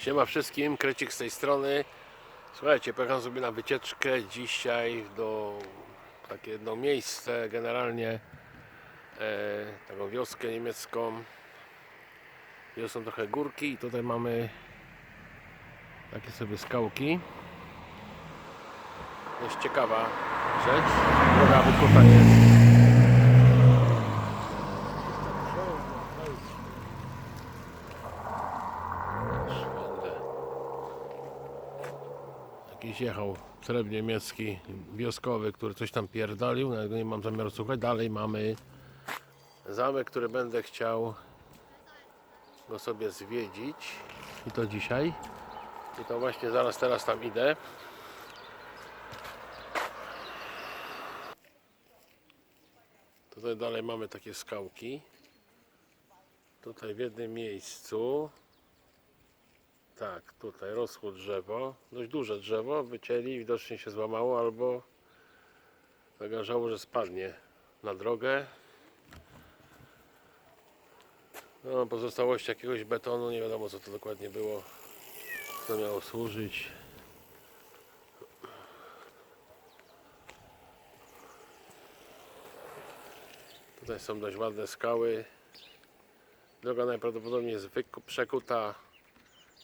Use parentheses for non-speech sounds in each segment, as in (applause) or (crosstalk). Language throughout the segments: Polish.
Siema wszystkim, Krecik z tej strony. Słuchajcie, pojechałem sobie na wycieczkę dzisiaj do takie jedno miejsce, generalnie e, taką wioskę niemiecką. Gdzie są trochę górki i tutaj mamy takie sobie skałki. Jest ciekawa rzecz. Droga wykuta jest. Szwende. Jakiś jechał chleb niemiecki, wioskowy, który coś tam pierdolił, go nie mam zamiaru słuchać. Dalej mamy zamek, który będę chciał go sobie zwiedzić. I to dzisiaj. I to właśnie zaraz teraz tam idę. Tutaj dalej mamy takie skałki. Tutaj w jednym miejscu tak, tutaj rosło drzewo, dość duże drzewo, wycięli, widocznie się złamało albo zagrażało, że spadnie na drogę. No, pozostałości jakiegoś betonu, nie wiadomo co to dokładnie było, co miało służyć. Tutaj są dość ładne skały. Droga najprawdopodobniej jest przekuta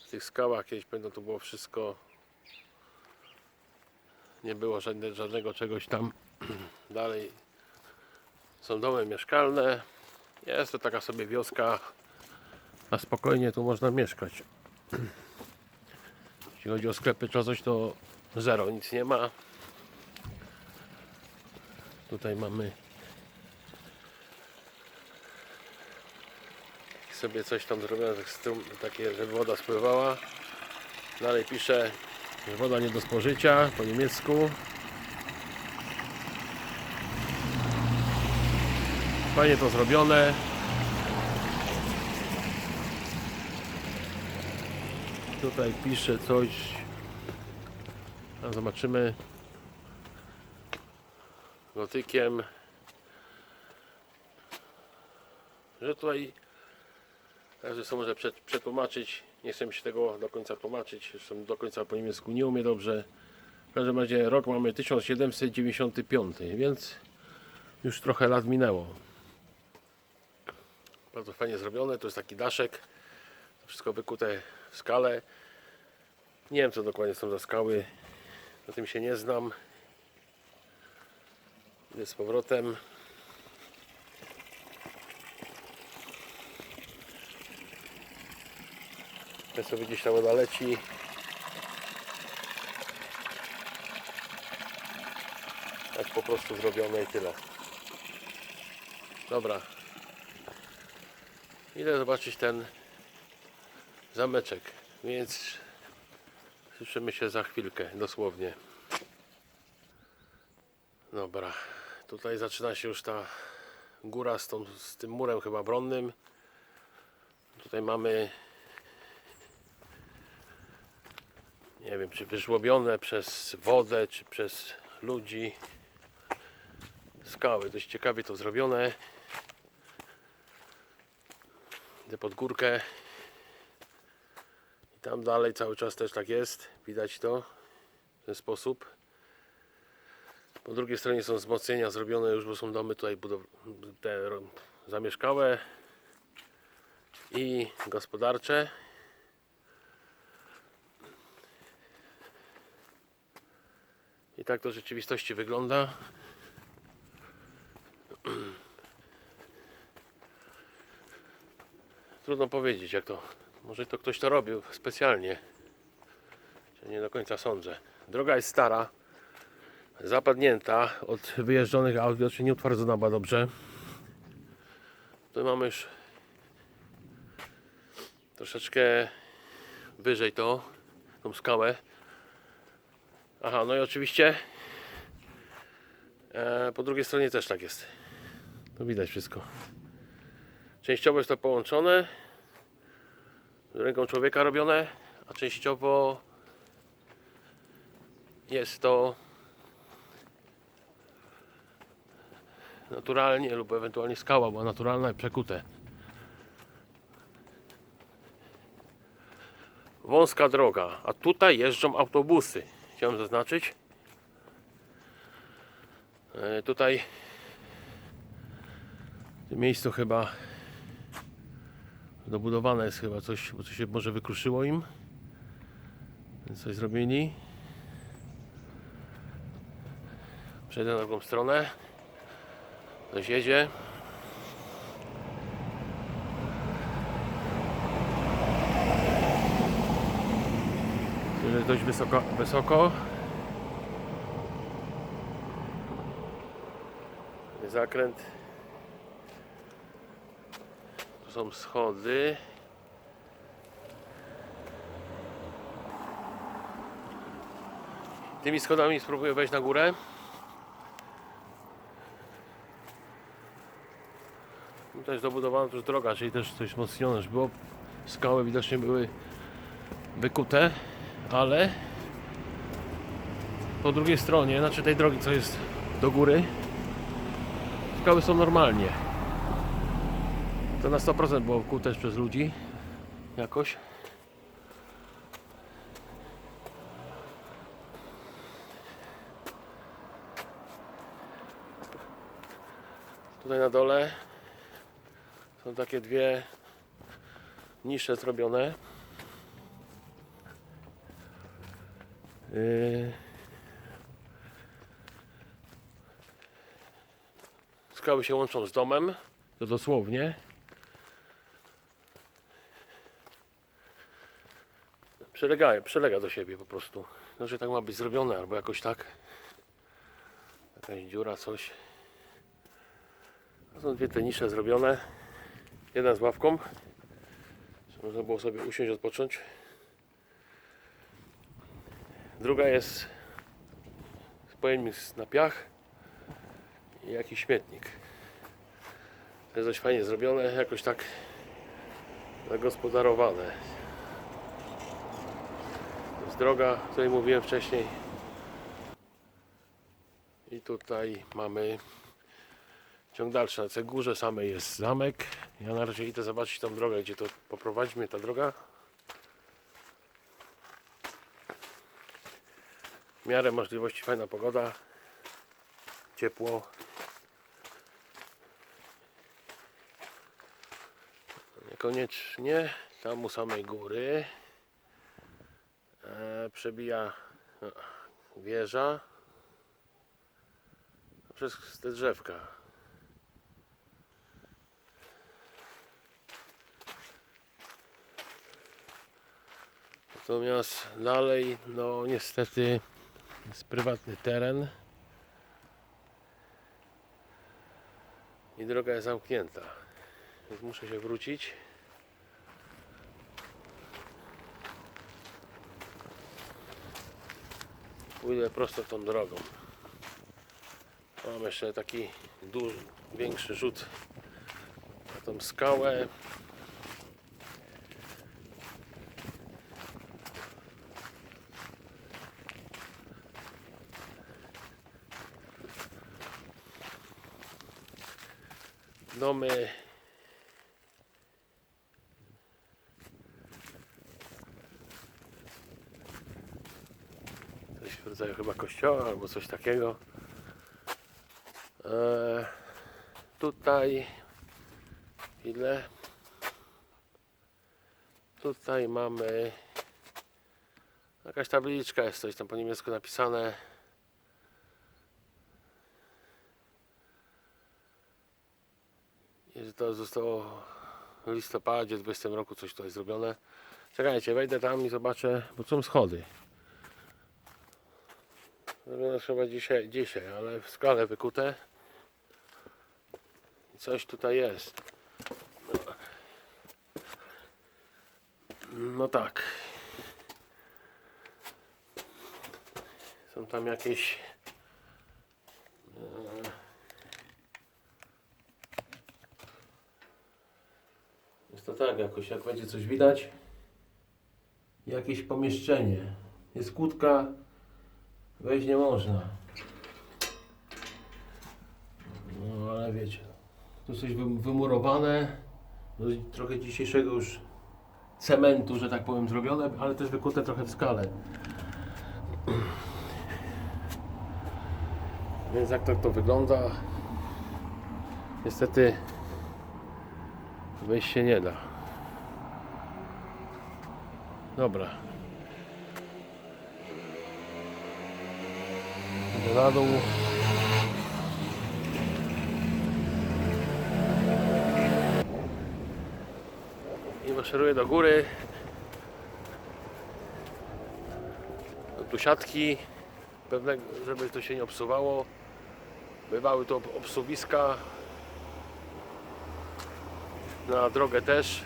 w tych skałach kiedyś pamiętam to było wszystko. Nie było żadne, żadnego czegoś tam (clears throat) dalej. Są domy mieszkalne. Jest to taka sobie wioska. A spokojnie tu można mieszkać. (clears throat) Jeśli chodzi o sklepy czy coś to zero, nic nie ma. Tutaj mamy sobie coś tam zrobione, tak takie, żeby woda spływała. Dalej pisze, że woda nie do spożycia po niemiecku. Fajnie to zrobione. Tutaj pisze coś. A zobaczymy. Gotykiem. Że tutaj Każdy sobie może przet- przetłumaczyć. Nie chcę mi się tego do końca tłumaczyć. Zresztą do końca po niemiecku nie umie dobrze. W każdym razie rok mamy 1795, więc już trochę lat minęło. Bardzo fajnie zrobione. To jest taki daszek. Wszystko wykute w skale. Nie wiem co dokładnie są za skały. Na tym się nie znam. Idę z powrotem. Ja sobie gdzieś ta woda leci. Tak po prostu zrobione i tyle. Dobra. Idę zobaczyć ten zameczek, więc słyszymy się za chwilkę, dosłownie. Dobra. Tutaj zaczyna się już ta góra z, tą, z tym murem chyba bronnym. Tutaj mamy nie wiem, czy wyżłobione przez wodę, czy przez ludzi skały. Dość ciekawie to zrobione. Idę pod górkę. I tam dalej cały czas też tak jest. Widać to w ten sposób. Po drugiej stronie są wzmocnienia zrobione już, bo są domy tutaj te zamieszkałe i gospodarcze. Tak to w rzeczywistości wygląda. Trudno powiedzieć jak to. Może to ktoś to robił specjalnie. Ja nie do końca sądzę. Droga jest stara. Zapadnięta od wyjeżdżonych aut, widocznie nie utwardzona była dobrze. Tu mamy już troszeczkę wyżej to, tą skałę. Aha, no i oczywiście e, po drugiej stronie też tak jest. To widać wszystko. Częściowo jest to połączone ręką człowieka robione, a częściowo jest to naturalnie lub ewentualnie skała była naturalna i przekute. wąska droga, a tutaj jeżdżą autobusy. Chciałem zaznaczyć. E, tutaj w tym miejscu chyba dobudowane jest chyba coś, bo coś się może wykruszyło im. Coś zrobili. Przejdę na drugą stronę. Ktoś jedzie. Dość wysoko, wysoko. Zakręt. Tu są schody. Tymi schodami spróbuję wejść na górę. Też dobudowana też droga, czyli też coś wzmocnione, że było. Skały widocznie były wykute, ale po drugiej stronie, znaczy tej drogi, co jest do góry, skały są normalnie. To na 100% było wkute przez ludzi jakoś. Tutaj na dole są takie dwie nisze zrobione. Skały się łączą z domem, to dosłownie. Przelega, przelega do siebie po prostu. Znaczy tak ma być zrobione, albo jakoś tak. Jakaś dziura, coś. To są dwie te nisze zrobione. Jedna z ławką. Można było sobie usiąść, odpocząć. Druga jest pojemnik na piach i jakiś śmietnik. To jest dość fajnie zrobione, jakoś tak zagospodarowane. To jest droga, o której mówiłem wcześniej. I tutaj mamy ciąg dalszy. Na górze samej jest zamek. Ja na razie idę zobaczyć tą drogę, gdzie to poprowadzi mnie ta droga. W miarę możliwości fajna pogoda. Ciepło. Niekoniecznie tam u samej góry e, przebija no, wieża przez te drzewka. Natomiast dalej, no niestety jest prywatny teren i droga jest zamknięta. Więc muszę się wrócić. Pójdę prosto tą drogą. Mam jeszcze taki duży, większy rzut na tą skałę. Domy. Coś w rodzaju chyba kościoła albo coś takiego. Eee, tutaj ile? Tutaj mamy jakaś tabliczka, jest coś tam po niemiecku napisane. I że to zostało w listopadzie 20 roku coś tutaj zrobione. Czekajcie, wejdę tam i zobaczę, bo są schody. Zrobione chyba dzisiaj, dzisiaj, ale w skale wykute. Coś tutaj jest. No tak. Są tam jakieś tak jakoś, jak będzie coś widać. Jakieś pomieszczenie. Jest kłódka, wejść nie można. No ale wiecie, tu coś wym- wymurowane. Trochę dzisiejszego już cementu, że tak powiem, zrobione, ale też wykute trochę w skale. Więc jak tak to wygląda? Niestety wejść się nie da. Dobra. Na dół. I maszeruję do góry. Tu siatki, pewne, żeby to się nie obsuwało. Bywały to obsuwiska. Na drogę też.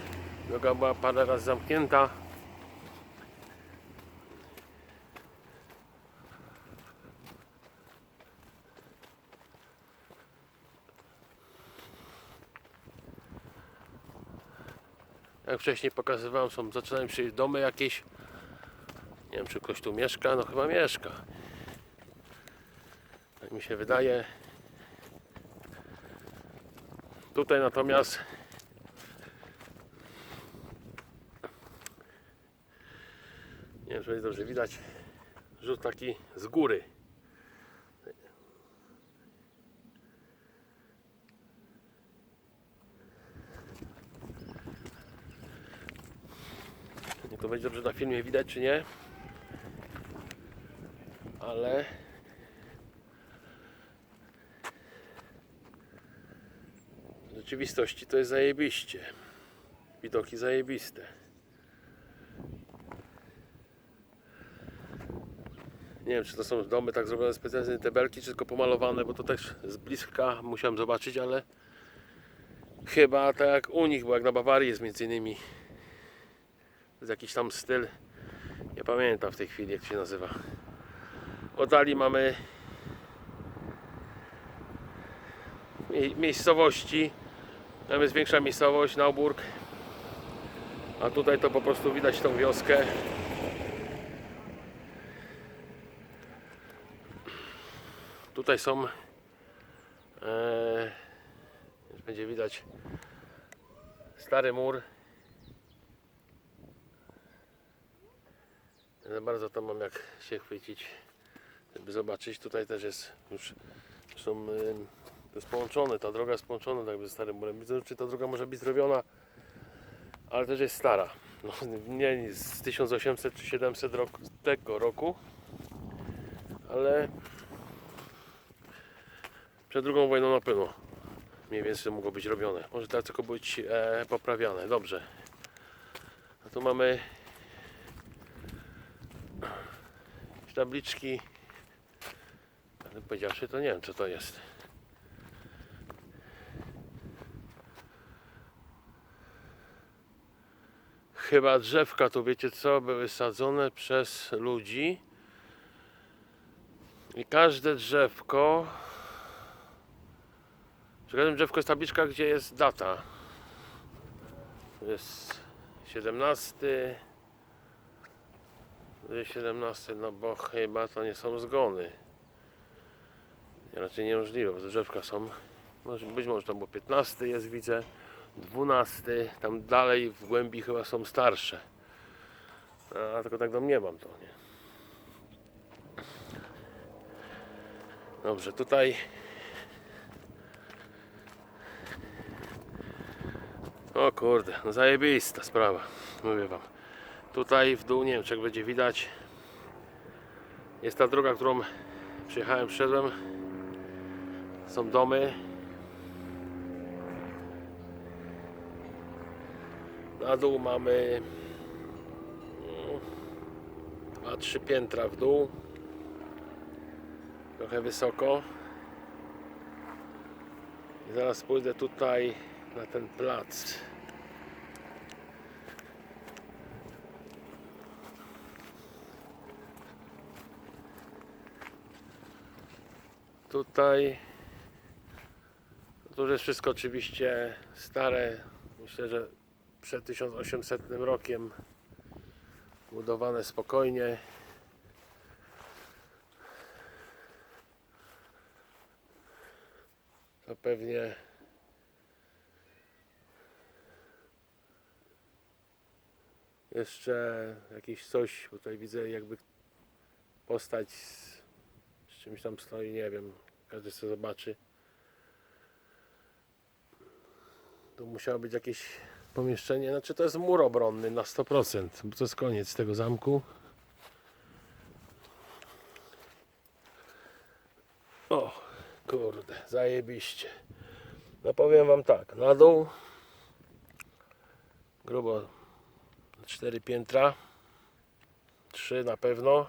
Droga była parę razy zamknięta. Jak wcześniej pokazywałem, są zaczynają przyjść domy jakieś. Nie wiem, czy ktoś tu mieszka. No chyba mieszka. Tak mi się wydaje. Tutaj natomiast wiem, czy jest dobrze widać rzut taki z góry. Nie to będzie dobrze na filmie widać czy nie. Ale w rzeczywistości to jest zajebiście. Widoki zajebiste. Nie wiem, czy to są domy tak zrobione specjalnie te belki, czy tylko pomalowane, bo to też z bliska musiałem zobaczyć, ale chyba tak jak u nich, bo jak na Bawarii jest między innymi jakiś tam styl. Nie pamiętam w tej chwili jak się nazywa. Oddali mamy mie- miejscowości. Tam jest większa miejscowość, Nauburg. A tutaj to po prostu widać tą wioskę. Tutaj są e, będzie widać stary mur. Nie za bardzo to mam jak się chwycić, żeby zobaczyć. Tutaj też jest już zresztą y, to jest połączone, ta droga jest połączona tak ze starym murem. Widzę, czy ta droga może być zrobiona, ale też jest stara. No, nie z 1800 czy 700 roku, tego roku, ale przed drugą wojną na pewno mniej więcej mogło być robione. Może teraz tylko być e, poprawiane. Dobrze. A tu mamy tabliczki. Ale powiedziawszy, to nie wiem co to jest. Chyba drzewka tu wiecie co były sadzone przez ludzi. I każde drzewko przy każdym drzewku jest tabliczka, gdzie jest data. Jest 17. To jest 17, no bo chyba to nie są zgony. Raczej niemożliwe, bo te drzewka są. Może, być może to było 15 jest, widzę. 12, tam dalej w głębi chyba są starsze. A tylko tak domniemam to, nie? Dobrze, tutaj O kurde, no zajebista sprawa, mówię wam. Tutaj w dół, nie wiem czy jak będzie widać, jest ta droga, którą przyjechałem, wszedłem. Są domy. Na dół mamy mm, dwa, trzy piętra w dół. Trochę wysoko. I zaraz pójdę tutaj na ten plac. Tutaj to jest wszystko oczywiście stare. Myślę, że przed 1800 rokiem budowane spokojnie. To pewnie jeszcze jakiś coś, bo tutaj widzę jakby postać z, z czymś tam stoi, nie wiem, każdy sobie zobaczy. Tu musiało być jakieś pomieszczenie, znaczy to jest mur obronny na 100%, bo to jest koniec tego zamku. O, kurde, zajebiście. No powiem wam tak, na dół grubo cztery piętra, trzy na pewno.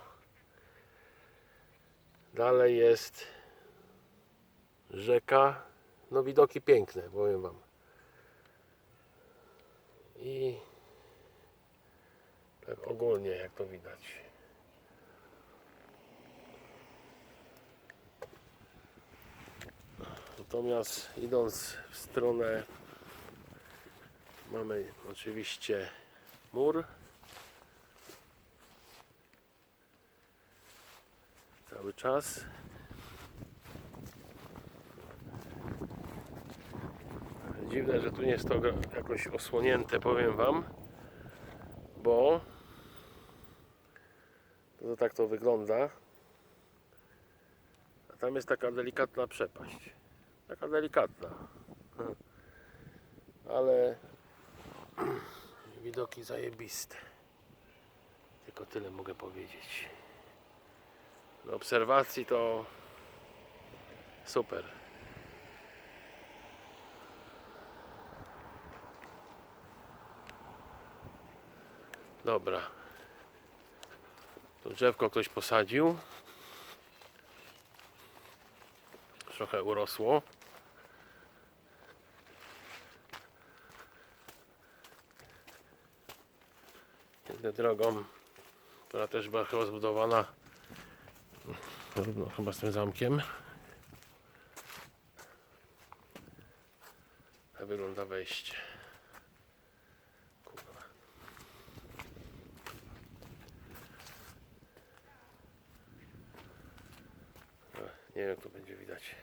Dalej jest rzeka, no widoki piękne, powiem wam. I tak ogólnie jak to widać. Natomiast idąc w stronę mamy oczywiście mur. Cały czas. Dziwne, że tu nie jest to jakoś osłonięte, powiem Wam, bo to tak to wygląda. A tam jest taka delikatna przepaść. Taka delikatna. (laughs) Ale widoki zajebiste. Tylko tyle mogę powiedzieć. Do obserwacji to super. Dobra. Tu drzewko ktoś posadził. Trochę urosło. Drogą, która też była chyba zbudowana równo chyba z tym zamkiem. Tak wygląda wejście. E, Nie wiem, jak to będzie widać.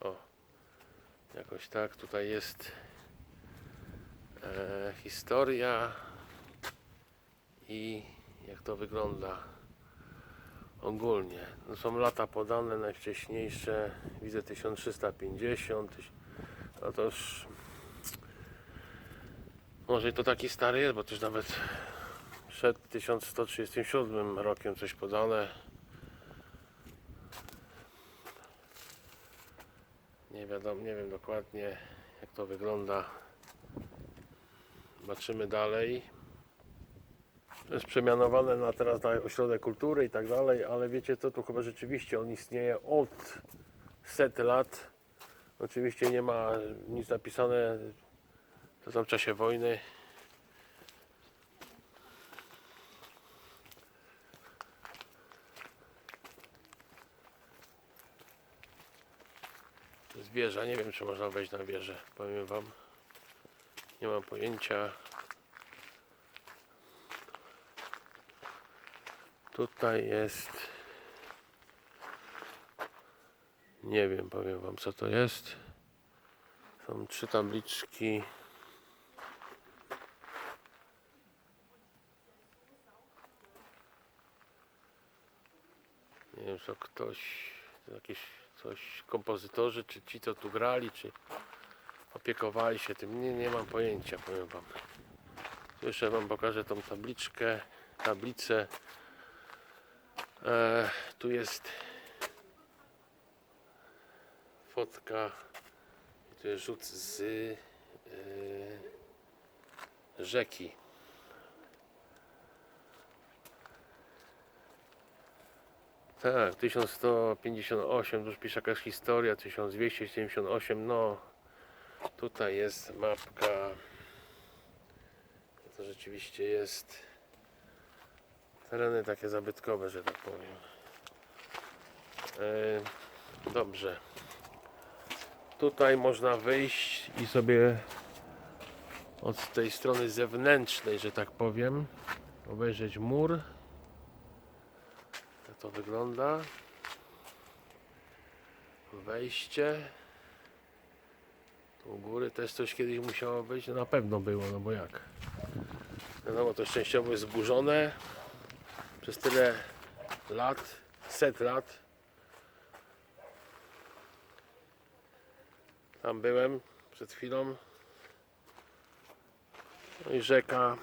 O, jakoś tak. Tutaj jest e, historia i jak to wygląda ogólnie. No są lata podane, najwcześniejsze, widzę 1350, tyś- no to już może to taki stary jest, bo też nawet przed 1137 rokiem coś podane. Nie wiadomo, nie wiem dokładnie jak to wygląda. Zobaczymy dalej. Jest przemianowane na teraz na ośrodek kultury i tak dalej, ale wiecie co, tu chyba rzeczywiście on istnieje od set lat. Oczywiście nie ma nic napisane to tam w czasie wojny. To jest wieża, nie wiem czy można wejść na wieżę, powiem wam. Nie mam pojęcia. Tutaj jest. Nie wiem, powiem wam co to jest. Są trzy tabliczki. Nie wiem, co ktoś, jakieś coś, kompozytorzy, czy ci, co tu grali, czy opiekowali się tym. Nie, nie mam pojęcia, powiem wam. Jeszcze wam pokażę tą tabliczkę, tablicę. E, tu jest fotka. Tu jest rzut z e, rzeki. Tak, 1158, tu już pisze jakaś historia, 1278, no tutaj jest mapka. To rzeczywiście jest tereny takie zabytkowe, że tak powiem. E, dobrze. Tutaj można wyjść i sobie od tej strony zewnętrznej, że tak powiem, obejrzeć mur. Jak to wygląda. Wejście. U góry też coś kiedyś musiało być. No na pewno było, no bo jak. Wiadomo, to szczęściowo jest zburzone przez tyle lat, set lat. Tam byłem przed chwilą. No i rzeka